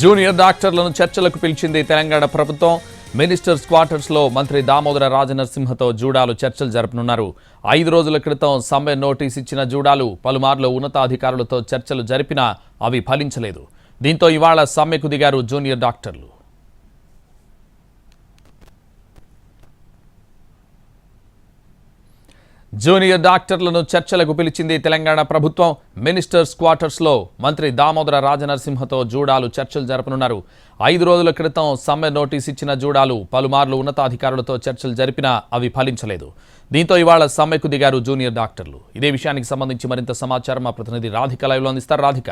Junior డాక్టర్లను చర్చలకు పిలిచింది తెలంగాణ ప్రభుత్వం. మినిస్టర్స్ క్వార్టర్స్లో మంత్రి దామోదర రాజనరసింహతో జూడాలు చర్చలు జరపనున్నారు. ఐదు రోజుల క్రితం సమ్మె నోటీస్ ఇచ్చిన జూడాలు పలుమార్లు ఉన్నతాధికారులతో చర్చలు జరిపినా అవి ఫలించలేదు. దీంతో ఇవాళ సమ్మెకు దిగారు జూనియర్ డాక్టర్లు. జూనియర్ డాక్టర్లను చర్చలకు పిలిచింది తెలంగాణ ప్రభుత్వం. మినిస్టర్స్ క్వార్టర్స్లో మంత్రి దామోదర రాజనరసింహతో జూడాలు చర్చలు జరపనున్నారు. ఐదు రోజుల క్రితం సమ్మె నోటీస్ ఇచ్చిన జూడాలు పలుమార్లు ఉన్నతాధికారులతో చర్చలు జరిపినా అవి ఫలించలేదు. దీంతో ఇవాళ సమ్మెకు దిగారు జూనియర్ డాక్టర్లు. ఇదే విషయానికి సంబంధించి మరింత సమాచారం మా ప్రతినిధి రాధిక లైవ్లో అందిస్తారు. రాధిక.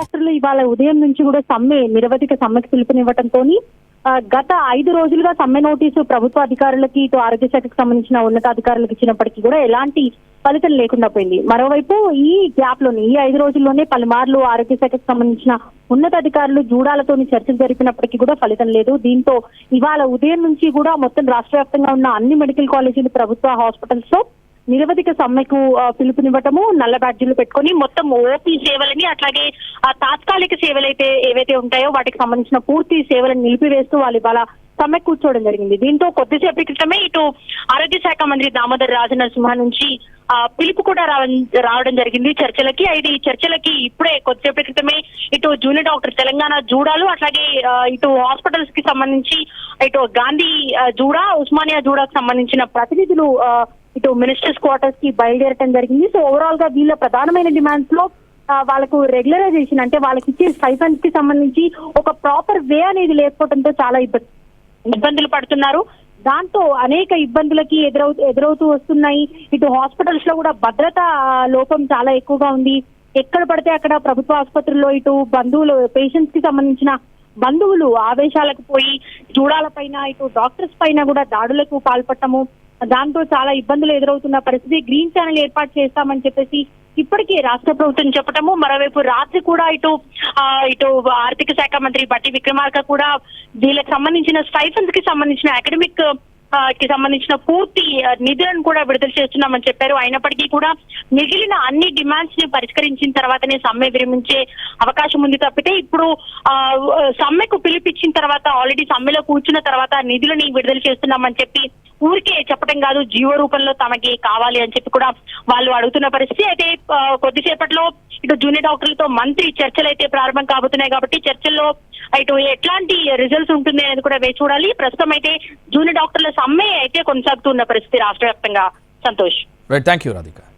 డాక్టర్లు ఇవాళ ఉదయం నుంచి కూడా సమ్మె నిరవధిక సమ్మెకు పిలుపునివ్వడంతో గత ఐదు రోజులుగా సమ్మె నోటీసు ప్రభుత్వ అధికారులకి ఇటు ఆరోగ్య శాఖకు సంబంధించిన ఉన్నతాధికారులకు ఇచ్చినప్పటికీ కూడా ఎలాంటి ఫలితం లేకుండా పోయింది. మరోవైపు ఈ గ్యాప్లోనే ఈ ఐదు రోజుల్లోనే పలుమార్లు ఆరోగ్య శాఖకు సంబంధించిన ఉన్నతాధికారులు జూడాలతోని చర్చలు జరిపినప్పటికీ కూడా ఫలితం లేదు. దీంతో ఇవాళ ఉదయం నుంచి కూడా మొత్తం రాష్ట్ర వ్యాప్తంగా ఉన్న అన్ని మెడికల్ కాలేజీలు ప్రభుత్వ హాస్పిటల్స్లో నిరవధిక సమ్మెకు పిలుపునివ్వటము నల్ల బ్యాడ్జీలు పెట్టుకొని మొత్తం ఓపీ సేవలని అట్లాగే ఆ తాత్కాలిక సేవలు అయితే ఏవైతే ఉంటాయో వాటికి సంబంధించిన పూర్తి సేవలను నిలిపివేస్తూ వాళ్ళు ఇవాళ సమ్మె కూర్చోవడం జరిగింది. దీంతో కొద్దిసేపటి క్రితమే ఇటు ఆరోగ్య శాఖ మంత్రి దామోదర్ రాజనరసింహ నుంచి ఆ పిలుపు కూడా రావ- రావడం జరిగింది చర్చలకి. అయితే ఈ చర్చలకి ఇప్పుడే కొద్దిసేపటి క్రితమే ఇటు జూనియర్ డాక్టర్ తెలంగాణ జూడాలు అట్లాగే ఇటు హాస్పిటల్స్కి సంబంధించి ఇటు గాంధీ జూడా ఉస్మానియా జూడాకు సంబంధించిన ప్రతినిధులు ఆ, ఇటు మినిస్టర్స్ క్వార్టర్స్కి బయలుదేరటం జరిగింది. సో ఓవరాల్గా వీళ్ళ ప్రధానమైన డిమాండ్స్లో వాళ్ళకు రెగ్యులరైజేషన్ అంటే వాళ్ళకి ఇచ్చే స్టైఫండ్స్కి సంబంధించి ఒక ప్రాపర్ వే అనేది లేకపోవడంతో చాలా ఇబ్బంది ఇబ్బందులు పడుతున్నారు. దాంతో అనేక ఇబ్బందులకి ఎదురవు ఎదురవుతూ వస్తున్నాయి. ఇటు హాస్పిటల్స్లో కూడా భద్రత లోపం చాలా ఎక్కువగా ఉంది. ఎక్కడ పడితే అక్కడ ప్రభుత్వ ఆసుపత్రుల్లో ఇటు బంధువులు పేషెంట్స్కి సంబంధించిన బంధువులు ఆవేశాలకు పోయి చూడాల పైన ఇటు డాక్టర్స్ పైన కూడా దాడులకు పాల్పడటము దాంతో చాలా ఇబ్బందులు ఎదురవుతున్న పరిస్థితి. గ్రీన్ ఛానల్ ఏర్పాటు చేస్తామని చెప్పేసి ఇప్పటికే రాష్ట్ర ప్రభుత్వం చెప్పటము. మరోవైపు రాత్రి కూడా ఇటు ఆ, ఇటు ఆర్థిక శాఖ మంత్రి బట్టి విక్రమార్క కూడా వీళ్ళకి సంబంధించిన స్టైఫన్స్కి సంబంధించిన అకాడమిక్కి సంబంధించిన పూర్తి నిధులను కూడా విడుదల చేస్తున్నామని చెప్పారు. అయినప్పటికీ కూడా మిగిలిన అన్ని డిమాండ్స్ని పరిష్కరించిన తర్వాతనే సమ్మె విరమించే అవకాశం ఉంది తప్పితే ఇప్పుడు ఆ, సమ్మెకు పిలిపించిన తర్వాత ఆల్రెడీ సమ్మెలో కూర్చున్న తర్వాత నిధులని విడుదల చేస్తున్నామని చెప్పి ఊరికే చెప్పడం కాదు జీవ రూపంలో తమకి కావాలి అని చెప్పి కూడా వాళ్ళు అడుగుతున్న పరిస్థితి. అయితే కొద్దిసేపట్లో ఇటు జూనియర్ డాక్టర్లతో మంత్రి చర్చలు అయితే ప్రారంభం కాబోతున్నాయి కాబట్టి చర్చల్లో ఇటు ఎట్లాంటి రిజల్ట్స్ ఉంటుంది అనేది కూడా వేచి చూడాలి. ప్రస్తుతం అయితే జూనియర్ డాక్టర్ల సమ్మె అయితే కొనసాగుతున్న పరిస్థితి రాష్ట్ర వ్యాప్తంగా. Santosh. Right thank you Radhika